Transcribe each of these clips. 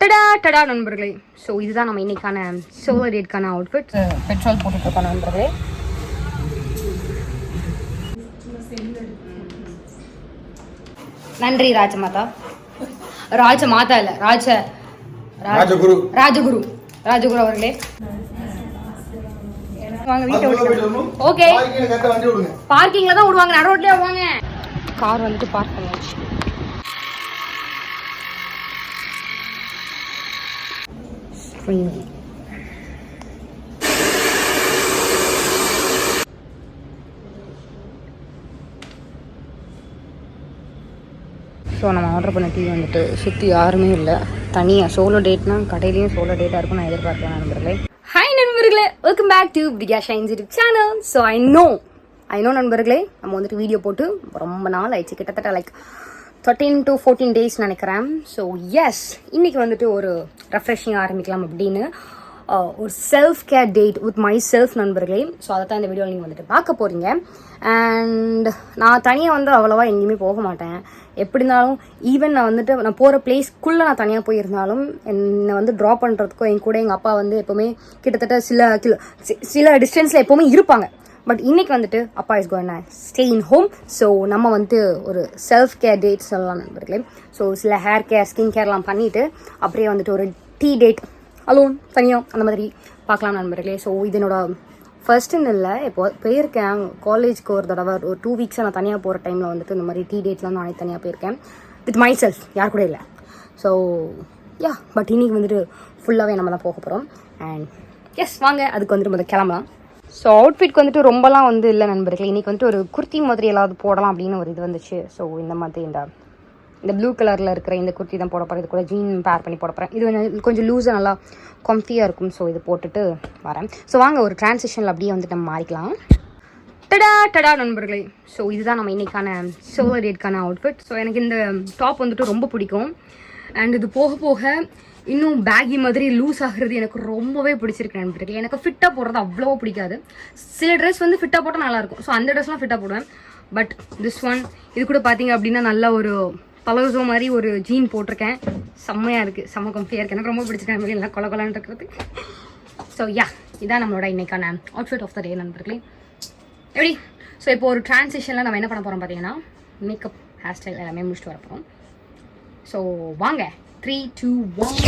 டடா டடா நண்பர்களே. ஸோ இதுதான் நம்ம இன்னைக்கான சோலோ டேட்கான அவுட்ஃபிட் பெட்ரோல் போட்டுட்ருக்கோம் நண்பர்களே. நன்றி ராஜமாதா. ராஜமாதா இல்லை ராஜ ராஜகுரு. ராஜகுரு. ராஜகுரு அவர்களே. வாங்க வீட்டை ஓகே பார்க்கிங்ல தான் விடுவாங்க நடு ரோட்லயே விடுவாங்க கார் வந்துட்டு பார்க் பண்ணியாச்சு. Screaming. ஸோ நம்ம ஆர்டர் பண்ண டிவி வந்துட்டு சுற்றி யாருமே இல்லை. தனியாக சோலோ டேட்னா கடையிலையும் சோலோ டேட்டாக இருக்கும். நான் எதிர்பார்க்கலாம் நண்பர்களே. ஹாய் நண்பர்களே. Welcome back to Priya shines YouTube channel so I know I know நண்பர்களே. நம்ம வந்துட்டு வீடியோ போட்டு ரொம்ப நாள் ஆயிடுச்சு. கிட்டத்தட்ட like thirteen to fourteen days நினைக்கிறேன். ஸோ எஸ் இன்றைக்கி வந்துட்டு ஒரு ரெஃப்ரெஷிங் ஆரம்பிக்கலாம் அப்படின்னு ஒரு self care date with myself நண்பர்களே. ஸோ அதை தான் இந்த வீடியோவில் நீங்கள் வந்துட்டு பார்க்க போகிறீங்க அண்ட் நான் தனியாக வந்து அவ்வளோவா எங்கேயுமே போக மாட்டேன். எப்படி இருந்தாலும் ஈவன் நான் வந்துட்டு நான் போகிற பிளேஸ்க்குள்ளே நான் தனியாக போயிருந்தாலும் என்னை வந்து ட்ராப் பண்ணுறதுக்கோ என் கூட எங்கள் அப்பா வந்து எப்போவுமே கிட்டத்தட்ட சில கிலோ சில டிஸ்டன்ஸில் எப்போவுமே இருப்பாங்க. பட் இன்னைக்கு வந்துட்டு அப்பா is gone stay in home so நம்ம வந்துட்டு ஒரு செல்ஃப் கேர் டேட் சொல்லலாம் நண்பர்களே. ஸோ சில ஹேர் கேர் ஸ்கின் கேர்லாம் பண்ணிவிட்டு அப்படியே வந்துட்டு ஒரு டீ டேட் அலோன் தனியாக அந்த மாதிரி பார்க்கலாம் நண்பர்களே. ஸோ இதனோட ஃபர்ஸ்ட்டுன்னு இல்லை. இப்போ போயிருக்கேன். காலேஜ்க்கு ஒரு தடவை ஒரு டூ வீக்ஸாக நான் தனியாக போகிற டைமில் வந்துட்டு இந்த மாதிரி டீ டேட்லாம் நானே தனியாக போயிருக்கேன். வித் மை செல்ஃப் யார் கூட இல்லை. ஸோ யா பட் இன்னைக்கு வந்துட்டு ஃபுல்லாகவே நம்ம தான் போக போகிறோம் அண்ட் எஸ் வாங்க. அதுக்கு வந்துட்டு முதல் கிளம்பலாம். ஸோ அவுட்ஃபிட் வந்துட்டு ரொம்பலாம் வந்து இல்லை நண்பர்களே. இன்றைக்கி வந்துட்டு ஒரு குர்த்தி மாதிரி ஏதாவது போடலாம் அப்படின்னு ஒரு இது வந்துச்சு. ஸோ இந்த மாதிரி இந்த இந்த ப்ளூ கலரில் இருக்கிற இந்த குர்த்தி தான் போட போகிறேன் இது கூட ஜீன் பேர் பண்ணி போட போகிறேன் இது கொஞ்சம் கொஞ்சம் லூஸாக நல்லா கம்ஃபியாக இருக்கும். ஸோ இது போட்டுட்டு வரேன். ஸோ வாங்க ஒரு டிரான்சிஷனில் அப்படியே வந்துட்டு நம்ம மாறிக்கலாம். டடா டடா நண்பர்களே. ஸோ இதுதான் நம்ம இன்றைக்கான சோலோ டேட்கான அவுட்ஃபிட் ஸோ எனக்கு இந்த டாப் வந்துட்டு ரொம்ப பிடிக்கும். அண்ட் இது போக போக இன்னும் பேகி மாதிரி லூஸ் ஆகுறது எனக்கு ரொம்பவே பிடிச்சிருக்கு நண்பர்களே. எனக்கு ஃபிட்டாக போடுறது அவ்வளோ பிடிக்காது. சில ட்ரெஸ் வந்து ஃபிட்டாக போட்டால் நல்லாயிருக்கும் ஸோ அந்த ட்ரெஸ்லாம் ஃபிட்டாக போடுவேன். பட் திஸ் ஒன் இது கூட பார்த்தீங்க அப்படின்னா நல்ல ஒரு பலோசோ மாதிரி ஒரு ஜீன் போட்டிருக்கேன். செம்மையாக இருக்குது செம்ம கம்ஃபியாக இருக்குது எனக்கு ரொம்ப பிடிச்சிருக்கேன் நல்லா கொல கொலான்னு இருக்கிறது. ஸோ யா இதான் நம்மளோட இன்னைக்கான அவுட்ஃபிட் ஆஃப் த டே நண்பர்களே. எப்படி ஸோ இப்போ ஒரு டிரான்சிஷனில் நம்ம என்ன பண்ண போகிறோம் பார்த்தீங்கன்னா மேக்கப் ஹேர் ஸ்டைல் எல்லாமே முடிச்சுட்டு வர போகிறோம் ஸோ வாங்க. த்ரீ டூ ஒன்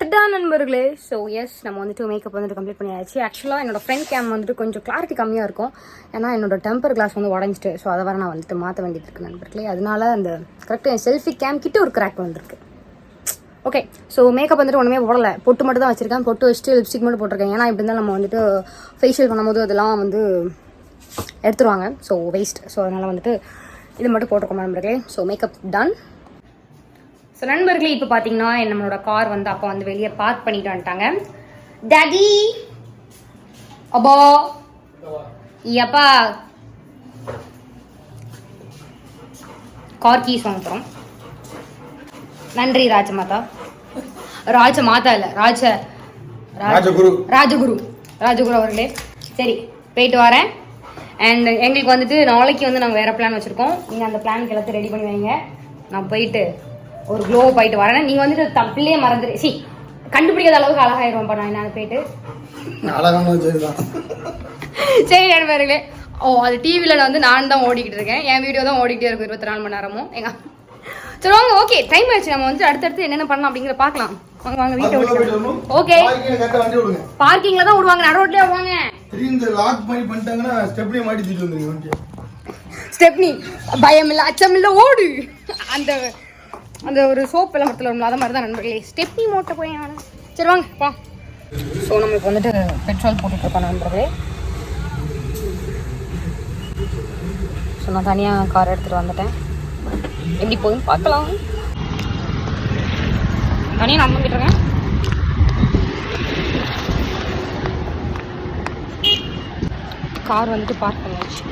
தட்டா நண்பர்களே ஸோ எஸ் நம்ம வந்துட்டு மேக்கப் வந்துட்டு கம்ப்ளீட் பண்ணியாச்சு. ஆக்சுவலாக என்னோட ஃப்ரண்ட் கேம் வந்துட்டு கொஞ்சம் கிளாரிட்டி கம்மியாக இருக்கும். ஏன்னா என்னோட டெம்பர் கிளாஸ் வந்து உடஞ்சிட்டு ஸோ அதை வர நான் வந்துட்டு மாற்ற வேண்டியது இருக்குது நண்பர்களே. அதனால அந்த கரெக்டாக என் செல்ஃபி கேம் கிட்ட ஒரு கிராக் வந்திருக்கு. ஓகே ஸோ மேக்கப் வந்துட்டு ஒன்றுமே போடலை. பொட்டு மட்டும் தான் வச்சிருக்கேன். பொட்டு வச்சுட்டு லிப்ஸ்டிக் மட்டும் போட்டிருக்கேன். ஏன்னா இப்படி தான் நம்ம வந்துட்டு ஃபேஷியல் பண்ணும்போது அதெல்லாம் வந்து எடுத்துருவாங்க. ஸோ வேஸ்ட் ஸோ அதனால் வந்துட்டு இது மட்டும் போட்டிருக்கோம் நண்பர்களே? ஸோ மேக்கப் டன் ஸோ நண்பர்களே இப்போ பார்த்தீங்கன்னா நம்மளோட கார் வந்து அப்பா வந்து வெளியே பார்க் பண்ணிட்டு வந்துட்டாங்க. டாடி அப்பா? ஐயப்பா கார் கீஸ் வாங்க போகிறோம் நன்றி ராஜமாதா. ராஜமாதா இல்லை ராஜ ராஜ ராஜகுரு. ராஜகுரு. ராஜகுரு அவர்களே. சரி போயிட்டு வரேன். அண்ட் எங்களுக்கு வந்துட்டு நாளைக்கு வந்து நாங்கள் வேறு பிளான் வச்சுருக்கோம். நீங்கள் அந்த பிளானுக்கு எல்லாத்தையும் ரெடி பண்ணி வைங்க. நான் போயிட்டு ஒரு க்ளோ போயிட்டு வரேன். நீங்கள் வந்துட்டு தப்பிலே மறந்துடு சி கண்டுபிடிக்காத அளவுக்கு அழகாயிருவேன்ப்பா நான் என்ன போயிட்டு. சரி நண்பர்களே. ஓ அது டிவியில் வந்து நான் தான் ஓடிக்கிட்டு இருக்கேன். என் வீடியோ தான் ஓடிக்கிட்டே இருக்கும் இருபத்தி நாலு மணி நேரமும். எங்க சரி வாங்க ஓகே டைம் ஆயிடுச்சு. நம்ம வந்து அடுத்தடுத்து என்னென்ன பண்ணலாம் அப்படிங்கிறத பார்க்கலாம். வாங்க வாங்க வீட்டை விட்டு. ஓகே பார்க்கிங்ல தான் விடுவாங்க நடு ரோட்லயே விடுவாங்க திடீர்னு லாக் பண்ணி பண்ணிட்டாங்கன்னா ஸ்டெப்லயே மாட்டி தூக்கிட்டு வந்துருங்க ஸ்டெப்னி பயம் இல்ல அச்சம் இல்ல ஓடு. அந்த அந்த ஒரு சோப் விளம்பரத்தில் வரும்ல அது மாதிரி தான் நண்பர்களே. ஸ்டெப்னி மோட்டை போய் நானு. சரி வாங்க பா. ஸோ நம்ம இப்போ வந்துட்டு பெட்ரோல் போட்டுட்டு இருக்கோம் நண்பர்களே. ஸோ நான் தனியாக கார் எடுத்துகிட்டு வந்துட்டேன். எப்படி போகுதுன்னு பார்க்கலாம். தனியாக நான் வந்துட்டு கார் வந்துட்டு பார்க் பண்ணியாச்சு.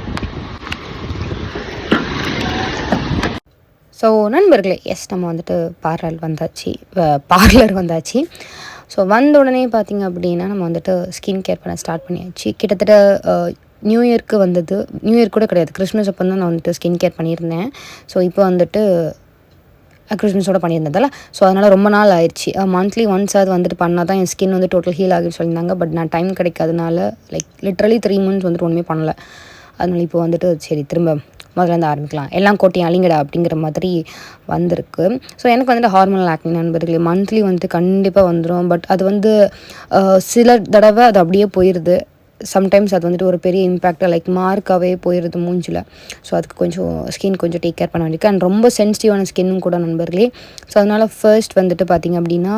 ஸோ நண்பர்களே எஸ் நம்ம வந்துட்டு பார்லர் வந்தாச்சு பார்லர் வந்தாச்சு. ஸோ வந்த உடனே பார்த்தீங்க அப்படின்னா நம்ம வந்துட்டு ஸ்கின் கேர் பண்ண ஸ்டார்ட் பண்ணியாச்சு. கிட்டத்தட்ட நியூ இயர்க்கு வந்தது. நியூ இயர் கூட கிடையாது. கிறிஸ்மஸ் அப்போ தான் நான் வந்துட்டு ஸ்கின் கேர் பண்ணியிருந்தேன். ஸோ இப்போ வந்துட்டு கிறிஸ்மஸோட பண்ணியிருந்ததால ஸோ அதனால் ரொம்ப நாள் ஆயிடுச்சு மந்த்லி ஒன்ஸ் அது வந்துட்டு பண்ணால் தான் என் ஸ்கின் வந்து டோட்டல் ஹீல் ஆகின்னு சொல்லியிருந்தாங்க. பட் நான் டைம் கிடைக்காதனால லைக் லிட்ரலி த்ரீ மந்த்ஸ் வந்துட்டு ஒன்றுமே பண்ணலை. அதனால் இப்போ வந்துட்டு சரி திரும்ப முதல்ல இருந்து ஆரம்பிக்கலாம். எல்லாம் கோட்டையும் அழிங்கடா அப்படிங்கிற மாதிரி வந்திருக்கு. ஸோ எனக்கு வந்துட்டு ஹார்மோனல் ஆக்னி நண்பர்களே மந்த்லி வந்துட்டு கண்டிப்பாக வந்துடும் பட் அது வந்து சில தடவை அது அப்படியே போயிடுது சம்டைம்ஸ் அது வந்துட்டு ஒரு பெரிய இம்பேக்டாக லைக் மார்க்காகவே போயிடுது மூஞ்சில். ஸோ அதுக்கு கொஞ்சம் ஸ்கின் கொஞ்சம் டேக் கேர் பண்ண வேண்டியிருக்கு. அண்ட் ரொம்ப சென்சிட்டிவான ஸ்கின்னும் கூட நண்பர்களே. ஸோ அதனால் ஃபர்ஸ்ட் வந்துட்டு பார்த்திங்க அப்படின்னா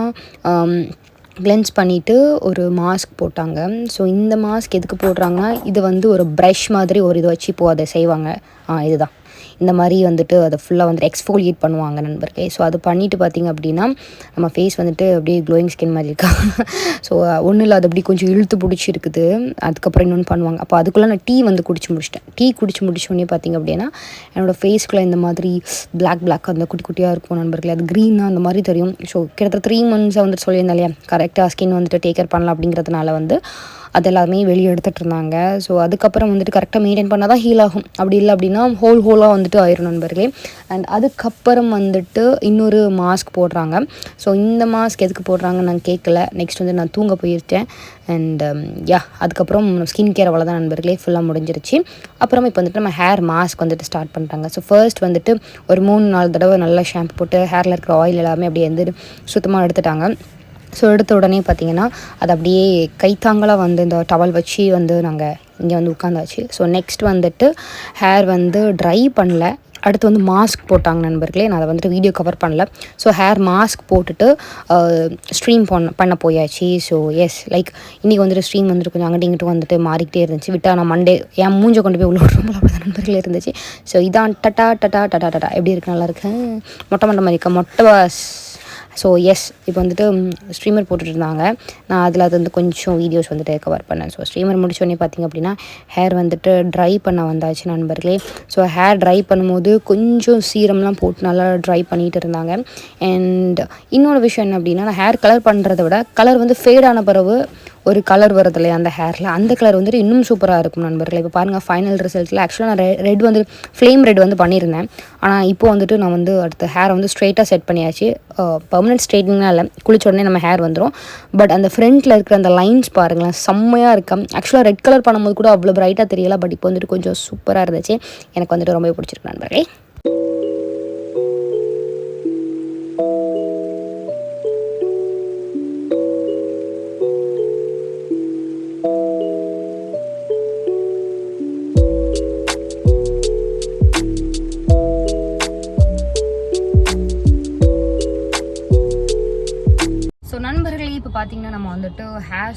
கிளென்ஸ் பண்ணிவிட்டு ஒரு மாஸ்க் போட்டாங்க. ஸோ இந்த மாஸ்க் எதுக்கு போடுறாங்கன்னா இது வந்து ஒரு ப்ரஷ் மாதிரி ஒரு இது வச்சு இப்போது அதை செய்வாங்க. ஆ இதுதான். இந்த மாதிரி வந்துட்டு அதை ஃபுல்லாக வந்துட்டு எக்ஸ்ஃபோலியேட் பண்ணுவாங்க நண்பர்களே. ஸோ அது பண்ணிவிட்டு பார்த்திங்க அப்படின்னா நம்ம ஃபேஸ் வந்துட்டு அப்படியே க்ளோயிங் ஸ்கின் மாதிரி இருக்கா? ஸோ ஒன்றும் இல்லை அது அப்படி கொஞ்சம் இழுத்து பிடிச்சி இருக்குது. அதுக்கப்புறம் இன்னொன்று பண்ணுவாங்க. அப்போ அதுக்குள்ளே நான் டீ வந்து குடிச்சு முடிச்சிட்டேன். டீ குடிச்சு முடிச்சோடனே பார்த்திங்க அப்படின்னா என்னோடய ஃபேஸ்க்குள்ளே இந்த மாதிரி பிளாக் பிளாக் அந்த குட்டி குட்டியாக இருக்கும் நண்பர்களே. அது க்ரீனாக அந்த மாதிரி தெரியும். ஸோ கிட்டத்தட்ட த்ரீ மந்த்ஸாக வந்துட்டு சொல்லியிருந்தேன் இல்லையா கரெக்டாக ஸ்கின் வந்துட்டு டேக் கேர் பண்ணலாம் அப்படிங்கிறதுனால வந்து அது எல்லாமே வெளியே எடுத்துகிட்டு இருந்தாங்க. ஸோ அதுக்கப்புறம் வந்துட்டு கரெக்டாக மெயின்டைன் பண்ணால் தான் ஹீல் ஆகும். அப்படி இல்லை அப்படின்னா ஹோல் ஹோலாக வந்துட்டு ஆயிரும் நண்பர்களே. அண்ட் அதுக்கப்புறம் வந்துட்டு இன்னொரு மாஸ்க் போடுறாங்க. ஸோ இந்த மாஸ்க் எதுக்கு போடுறாங்க நான் கேட்கல நெக்ஸ்ட் வந்து நான் தூங்க போயிருச்சேன் அண்ட் யா um, அதுக்கப்புறம் ஸ்கின் கேர் அவ்வளோதான் நண்பர்களே. ஃபுல்லாக முடிஞ்சிருச்சு. அப்புறம் இப்போ வந்துட்டு நம்ம ஹேர் மாஸ்க் வந்துட்டு ஸ்டார்ட் பண்ணுறாங்க ஸோ ஃபர்ஸ்ட் வந்துட்டு ஒரு மூணு நாலு தடவை நல்லா ஷாம்பு போட்டு ஹேரில் இருக்கிற ஆயில் எல்லாமே அப்படியே வந்து சுத்தமாக எடுத்துட்டாங்க. ஸோ எடுத்த உடனே பார்த்தீங்கன்னா அது அப்படியே கைத்தாங்கலாக வந்து இந்த டவல் வச்சு வந்து நாங்கள் இங்கே வந்து உட்காந்தாச்சு. ஸோ நெக்ஸ்ட் வந்துட்டு ஹேர் வந்து ட்ரை பண்ணல. அடுத்து வந்து மாஸ்க் போட்டாங்க நண்பர்களே. நான் அதை வந்துட்டு வீடியோ கவர் பண்ணல. ஸோ ஹேர் மாஸ்க் போட்டுட்டு ஸ்ட்ரீம் பண்ண பண்ண போயாச்சு. ஸோ எஸ் லைக் இன்றைக்கி வந்துட்டு ஸ்ட்ரீம் வந்துட்டு கொஞ்சம் அங்கிட்டு இங்கிட்டு வந்துட்டு மாறிக்கிட்டே இருந்துச்சு. விட்டால் நான் மண்டே என் மூஞ்சை கொண்டு போய் உள்ள விட்றோம்ல அப்படி நண்பர்களே இருந்துச்சு. ஸோ இதான் டட்டா டட்டா டட்டா டட்டா எப்படி இருக்கு? நல்லா இருக்கு? மொட்டை மொட்டை மாதிரி இருக்கா? மொட்டை வாஸ் ஸோ எஸ் இப்போ வந்துட்டு ஸ்ட்ரீமர் போட்டுட்ருந்தாங்க. நான் அதில் அது வந்து கொஞ்சம் வீடியோஸ் வந்துட்டு கவர் பண்ணேன். ஸோ ஸ்ட்ரீமர் முடிச்சோடனே பார்த்திங்க அப்படின்னா ஹேர் வந்துட்டு ட்ரை பண்ண வந்தாச்சு நண்பர்களே. ஸோ ஹேர் ட்ரை பண்ணும்போது கொஞ்சம் சீரம்லாம் போட்டு நல்லா ட்ரை பண்ணிகிட்டு இருந்தாங்க. அண்ட் இன்னொரு விஷயம் என்ன அப்படின்னா நான் ஹேர் கலர் பண்ணுறத விட கலர் வந்து ஃபேட் ஆன பிறகு ஒரு கலர் வருது இல்லையா அந்த ஹேரில் அந்த கலர் வந்துட்டு இன்னும் சூப்பராக இருக்கும் நண்பர்களே. இப்போ பாருங்கள் ஃபைனல் ரிசல்ட்டில் ஆக்சுவலாக நான் ரெட் வந்து ஃப்ளேம் ரெட் வந்து பண்ணியிருந்தேன். ஆனால் இப்போ வந்துட்டு நான் வந்து அடுத்த ஹேரை வந்து ஸ்ட்ரெயிட்டாக செட் பண்ணியாச்சு. பர்மனெண்ட் ஸ்ட்ரைட்னிங்லாம் இல்லை. குளிச்ச உடனே நம்ம ஹேர் வந்துடும் பட் அந்த ஃப்ரண்ட்டில் இருக்கிற அந்த லைன்ஸ் பாருங்களேன் செம்மையாக இருக்கும் ஆக்சுவலாக ரெட் கலர் பண்ணும்போது கூட அவ்வளோ பிரைட்டாக தெரியல. பட் இப்போ வந்துட்டு கொஞ்சம் சூப்பராக இருந்துச்சு. எனக்கு வந்துட்டு ரொம்ப பிடிச்சிருக்கு நண்பர்களே.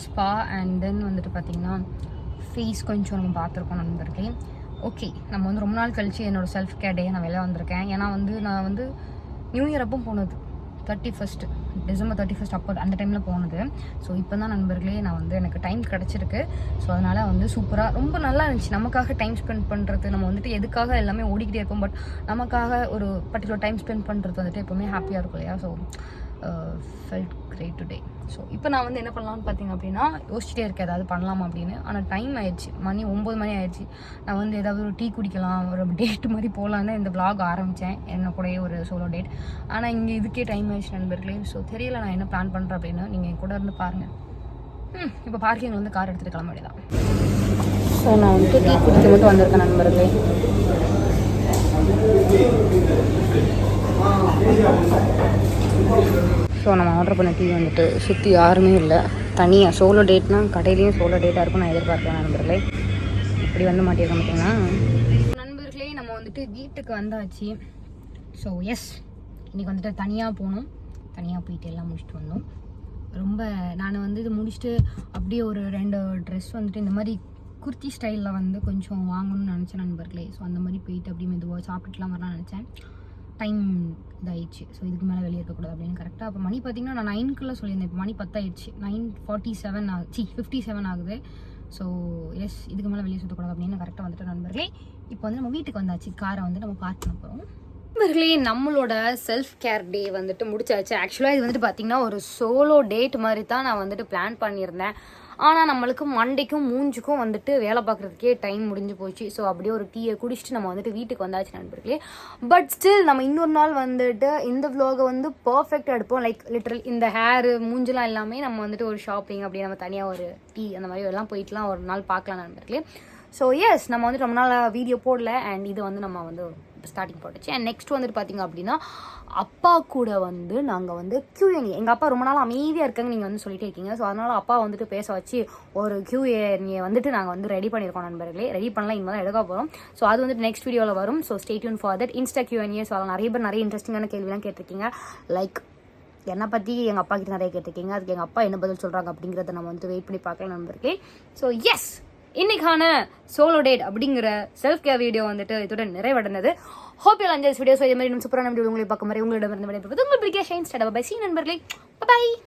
ஸ்பா அண்ட் தென் வந்துட்டு பார்த்தீங்கன்னா ஃபேஸ் கொஞ்சம் நம்ம பார்த்துருக்கோம் நண்பர்களே. ஓகே நம்ம வந்து ரொம்ப நாள் கழித்து என்னோட செல்ஃப் கேர் டே நான் வெளில வந்திருக்கேன். ஏன்னா வந்து நான் வந்து நியூ இயர் அப்போ போனது. Thirty first December thirty first அப்போ அந்த டைமில் போனது. ஸோ இப்போ தான் நண்பர்களே நான் வந்து எனக்கு டைம் கிடச்சிருக்கு. ஸோ அதனால் வந்து சூப்பராக ரொம்ப நல்லா இருந்துச்சு. நமக்காக டைம் ஸ்பெண்ட் பண்ணுறது நம்ம வந்துட்டு எதுக்காக எல்லாமே ஓடிக்கிட்டே இருப்போம் பட் நமக்காக ஒரு பர்டிகுலர் டைம் ஸ்பெண்ட் பண்ணுறது வந்துட்டு எப்போவுமே ஹாப்பியாக இருக்கும் இல்லையா? So felt great today so இப்போ நான் வந்து என்ன பண்ணலாம்னு பார்த்தீங்க அப்படின்னா யோசிச்சிட்டே இருக்கேன் ஏதாவது பண்ணலாம் அப்படின்னு. ஆனால் டைம் ஆயிடுச்சு. மணி ஒம்பது மணி ஆயிடுச்சு. நான் வந்து ஏதாவது ஒரு டீ குடிக்கலாம் ஒரு டேட் மாதிரி போகலான்னு இந்த விளாக் ஆரம்பித்தேன் என்ன கூடயே ஒரு சோலோ டேட் ஆனால் இங்கே இதுக்கே டைம் ஆயிடுச்சு நண்பர்களே. ஸோ தெரியல நான் என்ன பிளான் பண்ணுறேன் அப்படின்னு. நீங்கள் கூட இருந்து பாருங்கள் இப்போ பார்க்கிங் வந்து கார் எடுத்துகிட்டு கிளம்ப வேண்டியதான் ஸோ நான் வந்துட்டு டீ குடிக்க மட்டும் வந்திருக்கேன் நண்பர்களே. ஸோ நம்ம ஆர்டர் பண்ண டீ வந்துட்டு சுற்றி யாருமே இல்லை. தனியாக சோலோ டேட்னா கடையிலையும் சோலோ டேட்டாக இருக்கும் நான் எதிர்பார்க்கலாம் நண்பர்களே. இப்படி வந்து மாட்டியிருக்க மாட்டீங்கன்னா நண்பர்களே நம்ம வந்துட்டு வீட்டுக்கு வந்தாச்சு. ஸோ எஸ் இன்றைக்கி வந்துட்டு தனியாக போகணும் தனியாக போயிட்டு எல்லாம் முடிச்சுட்டு வந்தோம். ரொம்ப நான் வந்து இது முடிச்சுட்டு அப்படியே ஒரு ரெண்டு ட்ரெஸ் வந்துட்டு இந்த மாதிரி குர்த்தி ஸ்டைலில் வந்து கொஞ்சம் வாங்கணும்னு நினச்சேன் நண்பர்களே. ஸோ அந்த மாதிரி போயிட்டு அப்படியே மெதுவாக சாப்பிட்டுலாம் வரலாம்னு நினச்சேன். டைம் இதாகிடுச்சு ஸோ இதுக்கு மேலே வெளியே இருக்கக்கூடாது அப்படின்னு கரெக்டாக அப்போ மணி பார்த்தீங்கன்னா நான் நைன்க்குள்ளே சொல்லியிருந்தேன். இப்போ மணி பத்தாயிடுச்சு. நைன் ஃபார்ட்டி செவன் ஆகுது சி ஃபிஃப்டி செவன் ஆகுது. ஸோ எஸ் இதுக்கு மேலே வெளியே சுற்றக்கூடாது அப்படின்னு கரெக்டாக வந்துட்டு நண்பர்களே. இப்போ வந்து நம்ம வீட்டுக்கு வந்தாச்சு. காரை வந்து நம்ம பார்க் பண்ண போகிறோம் நண்பர்களே நம்மளோட செல்ஃப் கேர் டே வந்துட்டு முடிச்சாச்சு. ஆக்சுவலாக இது வந்துட்டு பார்த்தீங்கன்னா ஒரு சோலோ டேட் மாதிரி தான் நான் வந்துட்டு பிளான் பண்ணியிருந்தேன். ஆனால் நம்மளுக்கு மண்டைக்கும் மூஞ்சுக்கும் வந்துட்டு வேலை பார்க்குறதுக்கே டைம் முடிஞ்சு போச்சு. ஸோ அப்படியே ஒரு டீயை குடிச்சிட்டு நம்ம வந்துட்டு வீட்டுக்கு வந்தாச்சு நண்பர்களே. பட் ஸ்டில் நம்ம இன்னொரு நாள் வந்துட்டு இந்த விலாகை வந்து பர்ஃபெக்டாக எடுப்போம். லைக் லிட்டரல் இந்த ஹேரு மூஞ்செலாம் எல்லாமே நம்ம வந்துட்டு ஒரு ஷாப்பிங் அப்படி நம்ம தனியாக ஒரு டீ அந்த மாதிரி எல்லாம் போயிட்டுலாம் ஒரு நாள் பார்க்கலாம் நண்பர்களே. ஸோ எஸ் நம்ம வந்து ரொம்ப நாள் வீடியோ போடல. அண்ட் இது வந்து நம்ம வந்து ஸ்டார்டிங் போட்டுச்சு அண்ட் நெக்ஸ்ட் வந்துட்டு பார்த்தீங்க அப்படின்னா அப்பா கூட வந்து நாங்கள் வந்து கியூஎன்இ எங்கள் அப்பா ரொம்ப நாள் அமைதியாக இருக்காங்க நீங்கள் வந்து சொல்லிட்டே இருக்கீங்க. ஸோ அதனால் அப்பா வந்துட்டு பேச வச்சு ஒரு கியூஎன்இயை வந்துட்டு நாங்கள் வந்து ரெடி பண்ணியிருக்கோம் நண்பர்களே. ரெடி பண்ணலாம் இனிமேல் தான் எடுக்க போகிறோம் ஸோ அது வந்துட்டு நெக்ஸ்ட் வீடியோவில் வரும். So stay tuned for that Insta Q n A so அதில் நிறைய பேர் நிறைய இன்ட்ரெஸ்டிங்கான கேள்விலாம் கேட்டிருக்கீங்க. லைக் என்னை பற்றி எங்கள் அப்பா கிட்ட நிறைய கேட்டிருக்கீங்க. அதுக்கு எங்கள் அப்பா என்ன பதில் சொல்கிறாங்க அப்படிங்கிறத நம்ம வந்து வெயிட் பண்ணி பார்க்கலாம் நண்பர்களே. ஸோ எஸ் இன்னைக்கான சோலோ டேட் அப்படிங்கிற செல்ஃப் கேர் வீடியோ வந்துட்டு இதோட நிறைவடைந்தது. Hope you enjoyed video so இதே மாதிரி இன்னும் சூப்பரான வீடியோ உங்களை பார்க்கும்போது உங்களிடம் இருந்து விடைபெறுவது உங்கள் பிரிகேஷன் ஸ்டார்ட் பை சி நண்பர்களே பாய்